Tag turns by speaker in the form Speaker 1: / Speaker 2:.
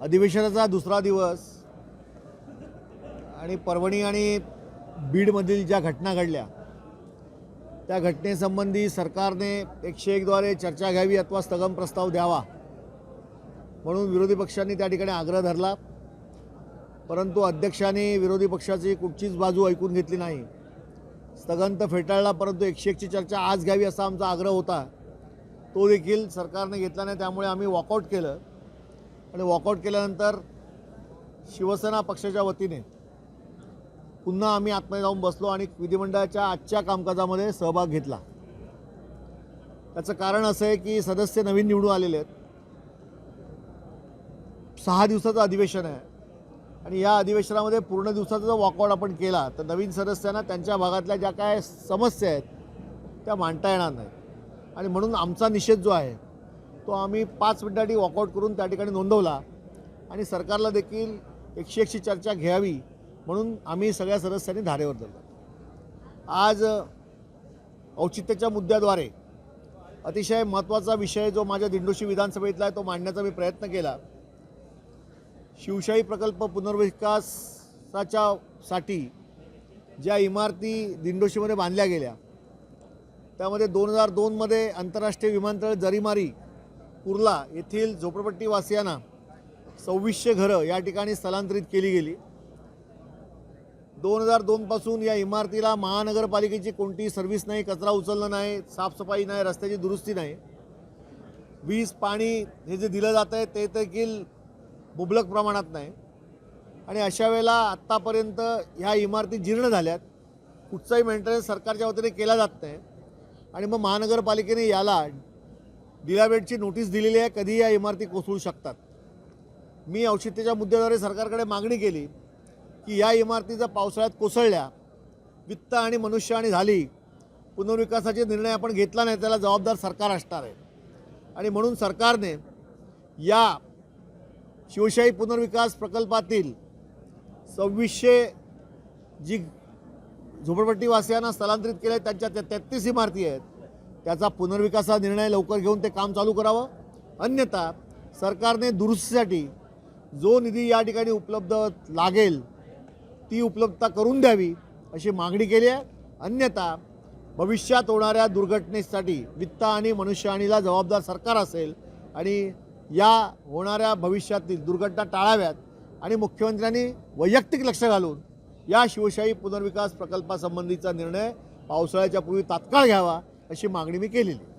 Speaker 1: अधिवेशनाचा दुसरा दिवस. आणि परभणी आणि बीडमधील ज्या घटना घडल्या त्या घटनेसंबंधी सरकारने एकशे एकद्वारे चर्चा घ्यावी अथवा स्थगन प्रस्ताव द्यावा म्हणून विरोधी पक्षांनी त्या ठिकाणी आग्रह धरला. परंतु अध्यक्षांनी विरोधी पक्षाची कुठचीच बाजू ऐकून घेतली नाही. स्थगन तर फेटाळला परंतु एकशे एकची चर्चा आज घ्यावी असा आमचा आग्रह होता. तो देखील सरकारने घेतला नाही त्यामुळे आम्ही वॉकआउट केलं. आणि वॉकआउट केल्यानंतर शिवसेना पक्षाच्या वतीने पुन्हा आम्ही आतमध्ये जाऊन बसलो आणि विधिमंडळाच्या आजच्या कामकाजामध्ये सहभाग घेतला. त्याचं कारण असं आहे की सदस्य नवीन निवडून आलेले आहेत. सहा दिवसाचं अधिवेशन आहे. आणि या अधिवेशनामध्ये पूर्ण दिवसाचा जर वॉकआउट आपण केला तर नवीन सदस्यांना त्यांच्या भागातल्या ज्या काय समस्या आहेत त्या मांडता येणार नाहीत. आणि म्हणून आमचा निषेध जो आहे तो आम्ही पाच मिनिटांनी वॉकआउट करून त्या ठिकाणी नोंदवला. आणि सरकारला देखील एकशे एकशे चर्चा घ्यावी म्हणून आम्ही सगळ्या सदस्यांनी धारेवर धरलं. आज औचित्याच्या मुद्द्याद्वारे अतिशय महत्त्वाचा विषय जो माझ्या दिंडोशी विधानसभेतला आहे तो मांडण्याचा मी प्रयत्न केला. शिवशाही प्रकल्प पुनर्विकासाच्या साठी ज्या इमारती दिंडोशीमध्ये बांधल्या गेल्या त्यामध्ये दोन हजार दोनमध्ये आंतरराष्ट्रीय विमानतळ जरीमारी कुर्ला येथील झोपडपट्टीवासियांना सव्वीसशे घरं या ठिकाणी स्थलांतरित केली गेली. दोन हजार दोनपासून या इमारतीला महानगरपालिकेची कोणतीही सर्व्हिस नाही कचरा उचलणं नाही साफसफाई नाही रस्त्याची दुरुस्ती नाही. वीज पाणी हे जे दिलं जातं आहे ते देखील मुबलक प्रमाणात नाही. आणि अशा वेळेला आत्तापर्यंत ह्या इमारती जीर्ण झाल्यात. कुठचाही मेंटेनन्स सरकारच्या वतीने केला जात नाही. आणि मग महानगरपालिकेने याला डिलाबेटची नोटीस दिलेली आहे कधी या इमारती कोसळू शकतात. मी औचित्याच्या मुद्द्याद्वारे सरकारकडे मागणी केली की या इमारती जर पावसाळ्यात कोसळल्या वित्त आणि मनुष्यहानी झाली पुनर्विकासाचे निर्णय आपण घेतला नाही त्याला जबाबदार सरकार असणार आहे. आणि म्हणून सरकारने या शिवशाही पुनर्विकास प्रकल्पातील सव्वीसशे जी झोपडपट्टीवासियांना स्थलांतरित केले त्यांच्या त्या तेहतीस इमारती आहेत त्याचा पुनर्विकासा निर्णय लवकर घेऊन ते काम चालू करावं. अन्यथा सरकारने दुरुस्तीसाठी जो निधी या ठिकाणी उपलब्ध लागेल ती उपलब्धता करून द्यावी अशी मागणी केली आहे. अन्यथा भविष्यात होणाऱ्या दुर्घटनेसाठी वित्त आणि मनुष्यहानीला जबाबदार सरकार असेल आणि या होणाऱ्या भविष्यातील दुर्घटना टाळाव्यात आणि मुख्यमंत्र्यांनी वैयक्तिक लक्ष घालून या शिवशाही पुनर्विकास प्रकल्पासंबंधीचा निर्णय पावसाळ्याच्या पूर्वी तात्काळ घ्यावा. अशी मागणी मी केलेली.